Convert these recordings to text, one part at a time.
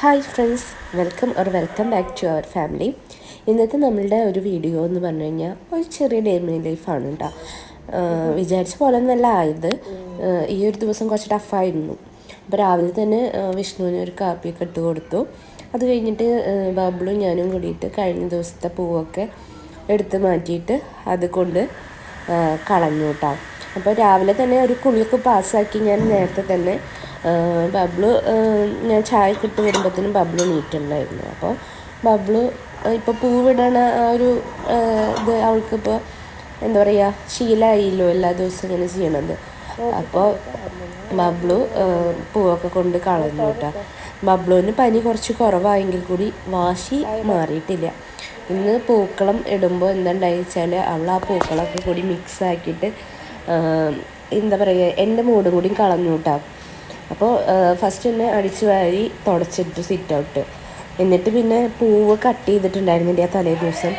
Hi friends welcome or welcome back to our family. ഇന്നത്തെ നമ്മളുടെ ഒരു വീഡിയോ എന്ന് പറഞ്ഞു കഴിഞ്ഞാൽ ഒരു ചെറിയ ഡേ മൈ ലൈഫാണ് കേട്ടോ വിചാരിച്ച പോലെ ഒന്നല്ല ആയത് ഈ ഒരു ദിവസം കുറച്ച് ടഫായിരുന്നു അപ്പോൾ രാവിലെ തന്നെ വിഷ്ണുവിന് ഒരു കാപ്പിയൊക്കെ ഇട്ട് കൊടുത്തു. അത് കഴിഞ്ഞിട്ട് ബബിളും ഞാനും കൂടിയിട്ട് കഴിഞ്ഞ ദിവസത്തെ പൂവൊക്കെ എടുത്ത് മാറ്റിയിട്ട് അത് കൊണ്ട് കളഞ്ഞു കേട്ടോ അപ്പോൾ രാവിലെ തന്നെ ഒരു കുളിയൊക്കെ പാസ്സാക്കി ഞാൻ നേരത്തെ തന്നെ ബബ്ലു ഞാൻ ചായ കിട്ടി വരുമ്പോഴത്തേനും ബബ്ലു നീറ്റുണ്ടായിരുന്നു അപ്പോൾ ബബ്ലു ഇപ്പോൾ പൂവിടണ ആ ഒരു ഇത് അവൾക്കിപ്പോൾ എന്താ പറയുക ശീലമായില്ലോ എല്ലാ ദിവസവും ഇങ്ങനെ ചെയ്യണത്. അപ്പോൾ ബബ്ലു പൂവൊക്കെ കൊണ്ട് കളഞ്ഞു കേട്ടോ. ബബ്ലുവിന് പനി കുറച്ച് കുറവായെങ്കിൽ കൂടി വാശി മാറിയിട്ടില്ല. ഇന്ന് പൂക്കളം ഇടുമ്പോൾ എന്താണ്ടായി വെച്ചാൽ അവൾ ആ പൂക്കളൊക്കെ കൂടി മിക്സ് ആക്കിയിട്ട് എന്താ പറയുക എന്റെ മൂടും കൂടി കളഞ്ഞു കേട്ടോ. അപ്പോൾ ഫസ്റ്റ് തന്നെ അടിച്ചു വാരി തുടച്ചിട്ട് സിറ്റ് ഔട്ട് എന്നിട്ട് പിന്നെ പൂവ് കട്ട് ചെയ്തിട്ടുണ്ടായിരുന്നില്ല ആ തലേ ദിവസം.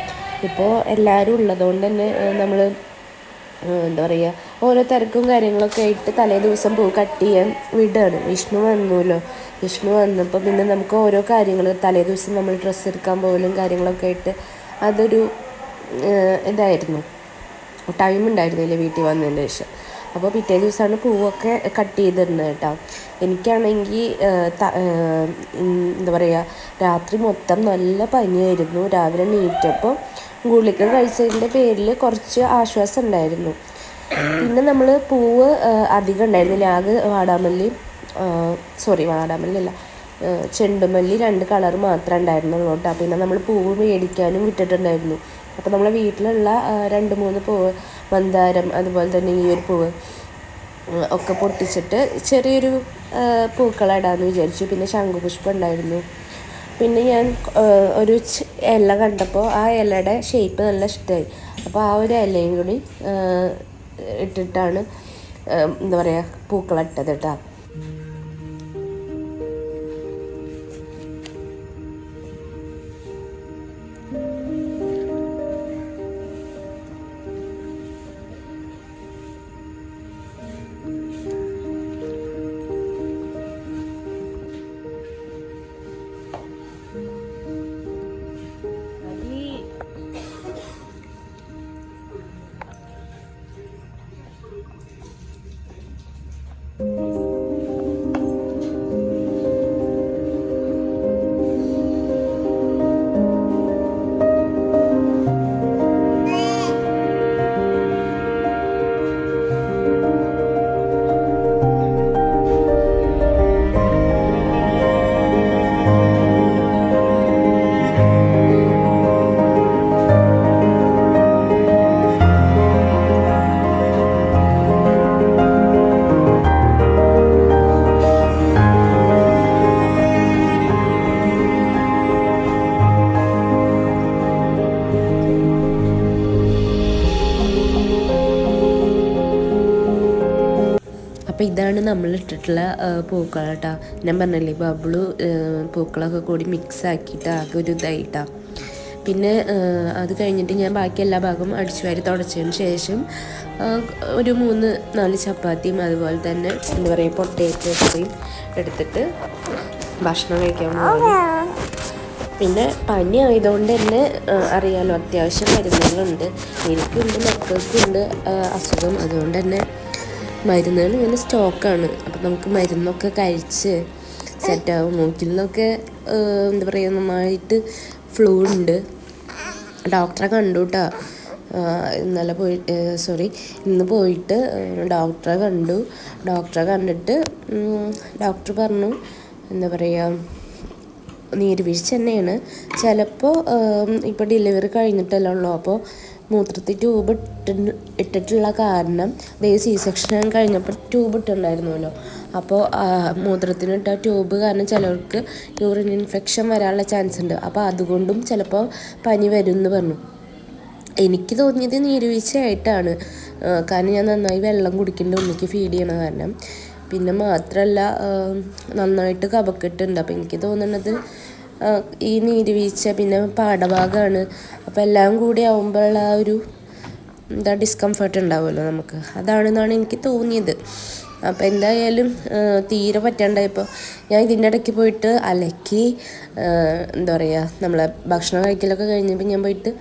ഇപ്പോൾ എല്ലാവരും ഉള്ളതുകൊണ്ട് തന്നെ നമ്മൾ എന്താ പറയുക ഓരോ തിരക്കും കാര്യങ്ങളൊക്കെ ആയിട്ട് തലേ ദിവസം പൂ കട്ട് ചെയ്യാൻ വിടുകയാണ് വിഷ്ണു വന്നുല്ലോ. വിഷ്ണു വന്നപ്പോൾ പിന്നെ നമുക്ക് ഓരോ കാര്യങ്ങൾ തലേ ദിവസം നമ്മൾ ഡ്രസ്സ് എടുക്കാൻ പോലും കാര്യങ്ങളൊക്കെ ആയിട്ട് അതൊരു ഇതായിരുന്നു. ടൈം ഉണ്ടായിരുന്നില്ല വീട്ടിൽ വന്നതിന് ശേഷം. അപ്പോൾ പിറ്റേ ദിവസമാണ് പൂവൊക്കെ കട്ട് ചെയ്തിരുന്നത് കേട്ടോ. എനിക്കാണെങ്കിൽ എന്താ പറയുക രാത്രി മൊത്തം നല്ല പനിയായിരുന്നു. രാവിലെ നീറ്റപ്പോൾ ഗുളിക കഴിച്ചതിന്റെ പേരിൽ കുറച്ച് ആശ്വാസം ഉണ്ടായിരുന്നു. പിന്നെ നമ്മൾ പൂവ് അധികം ഉണ്ടായിരുന്നില്ല. ആകെ വാടാമല്ലി സോറി വാടാമല്ലി അല്ല. ചെണ്ടുമല്ലി രണ്ട് കളർ മാത്രമേ ഉണ്ടായിരുന്നുള്ളൂ കേട്ടോ പിന്നെ നമ്മൾ പൂവ് മേടിക്കാനും വിട്ടിട്ടുണ്ടായിരുന്നു. അപ്പോൾ നമ്മളെ വീട്ടിലുള്ള രണ്ട് മൂന്ന് പൂവ് മന്ദാരം അതുപോലെ തന്നെ ഈ ഒരു പൂവ് ഒക്കെ പൊട്ടിച്ചിട്ട് ചെറിയൊരു പൂക്കളിടാമെന്ന് വിചാരിച്ചു. പിന്നെ ശംഖുപുഷ്പം ഉണ്ടായിരുന്നു പിന്നെ ഞാൻ ഒരു ഇല കണ്ടപ്പോൾ ആ ഇലയുടെ ഷേപ്പ് നല്ല ഇഷ്ടമായി അപ്പോൾ ആ ഒരു ഇലയും കൂടി ഇട്ടിട്ടാണ് എന്താ പറയുക പൂക്കളിട്ടത് കേട്ടോ അപ്പോൾ ഇതാണ് നമ്മൾ ഇട്ടിട്ടുള്ള പൂക്കൾ കേട്ടോ ഞാൻ പറഞ്ഞില്ലേ ബബിളു പൂക്കളൊക്കെ കൂടി മിക്സ് ആക്കിയിട്ട് ആകെ ഒരു ഇതായിട്ടാ. പിന്നെ അത് കഴിഞ്ഞിട്ട് ഞാൻ ബാക്കി എല്ലാ ഭാഗവും അടിച്ചു വാരി തുടച്ചതിന് ശേഷം ഒരു മൂന്ന് നാല് ചപ്പാത്തിയും അതുപോലെ തന്നെ എന്താ പറയുക പൊട്ടേറ്റോ എടുത്തിട്ട് ഭക്ഷണം കഴിക്കാൻ പിന്നെ പനി ആയതുകൊണ്ട് തന്നെ അറിയാലോ അത്യാവശ്യം മരുന്നുകളുണ്ട്. എനിക്കുണ്ട് മക്കൾക്കുണ്ട് അസുഖം. അതുകൊണ്ട് തന്നെ മരുന്നുകൾ ഇങ്ങനെ സ്റ്റോക്കാണ്. അപ്പം നമുക്ക് മരുന്നൊക്കെ കഴിച്ച് സെറ്റാകും മൂക്കിൽ നിന്നൊക്കെ എന്താ പറയുക നന്നായിട്ട് ഫ്ലൂ ഉണ്ട്. ഡോക്ടറെ കണ്ടു ഇന്നലെ പോയി സോറി ഇന്ന് പോയിട്ട് ഡോക്ടറെ കണ്ടു. ഡോക്ടറെ കണ്ടിട്ട് ഡോക്ടർ പറഞ്ഞു എന്താ പറയുക നീർവീഴ്ച തന്നെയാണ്. ചിലപ്പോൾ ഇപ്പോൾ ഡെലിവറി കഴിഞ്ഞിട്ടല്ലേ ഉള്ളൂ. അപ്പോൾ മൂത്രത്തിൽ ട്യൂബ് ഇട്ട് ഇട്ടിട്ടുള്ള കാരണം ദേ സി സെക്ഷൻ കഴിഞ്ഞപ്പോൾ ട്യൂബ് ഇട്ടുണ്ടായിരുന്നല്ലോ അപ്പോൾ മൂത്രത്തിനിട്ട ട്യൂബ് കാരണം ചിലർക്ക് യൂറിൻ ഇൻഫെക്ഷൻ വരാനുള്ള ചാൻസ് ഉണ്ട്. അപ്പോൾ അതുകൊണ്ടും ചിലപ്പോൾ പനി വരും എന്ന് പറഞ്ഞു. എനിക്ക് തോന്നിയത് നീരുവീഴ്ചയായിട്ടാണ്. കാരണം ഞാൻ നന്നായി വെള്ളം കുടിക്കേണ്ട ഉമ്മയ്ക്ക് ഫീഡ് ചെയ്യണ കാരണം. പിന്നെ മാത്രമല്ല നന്നായിട്ട് കപക്കെട്ടുണ്ട് അപ്പോൾ എനിക്ക് തോന്നുന്നത് ഈ നീർവീഴ്ച പിന്നെ പാടഭാഗമാണ് അപ്പോൾ എല്ലാം കൂടി ആവുമ്പോഴുള്ള ആ ഒരു എന്താ ഡിസ്കംഫർട്ട് ഉണ്ടാവുമല്ലോ നമുക്ക്. അതാണെന്നാണ് എനിക്ക് തോന്നിയത്. അപ്പോൾ എന്തായാലും തീരെ പറ്റാണ്ടായപ്പോൾ ഞാൻ ഇതിന്റെ ഇടയ്ക്ക് പോയിട്ട് അലക്കി എന്താ പറയുക നമ്മളെ ഭക്ഷണം കഴിക്കലൊക്കെ കഴിഞ്ഞപ്പോൾ ഞാൻ പോയിട്ട്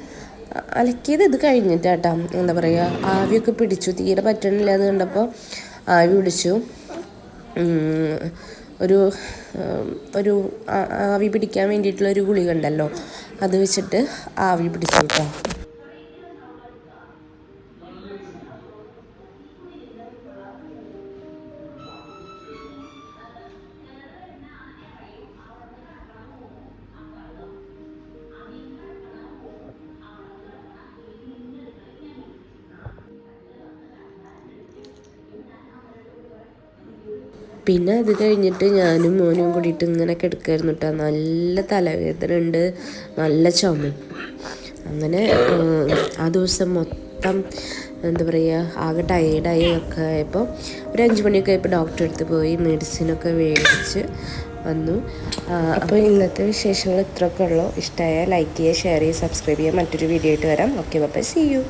അലക്കിയത് ഇത് കഴിഞ്ഞിട്ടാട്ടാ. എന്താ പറയുക ആവിയൊക്കെ പിടിച്ചു. തീരെ പറ്റണില്ല എന്ന് കണ്ടപ്പോൾ ആവി പിടിച്ചു. ഒരു ഒരു ആവി പിടിക്കാൻ വേണ്ടിയിട്ടുള്ള ഒരു ഗുളിക ഉണ്ടല്ലോ. അത് വെച്ചിട്ട് ആവി പിടിച്ചു കേട്ടോ പിന്നെ അത് കഴിഞ്ഞിട്ട് ഞാനും മോനും കൂടിയിട്ട് ഇങ്ങനെ കിടക്കായിരുന്നു കേട്ടോ നല്ല തലവേദന ഉണ്ട്. നല്ല ചുമ. അങ്ങനെ ആ, ദിവസം മൊത്തം എന്താ പറയുക ആകെ ടയേർഡായി ഒക്കെ ആയപ്പോൾ ഒരു അഞ്ച് മണിയൊക്കെ ആയപ്പോൾ ഡോക്ടറെ അടുത്ത് പോയി മെഡിസിനൊക്കെ മേടിച്ച് വന്നു. അപ്പോൾ ഇന്നത്തെ വിശേഷങ്ങൾ ഇത്രയൊക്കെ ഉള്ളൂ. ഇഷ്ടമായ ലൈക്ക് ചെയ്യുക ഷെയർ ചെയ്യുക സബ്സ്ക്രൈബ് ചെയ്യുക. മറ്റൊരു വീഡിയോ ആയിട്ട് വരാം. Okay bye C U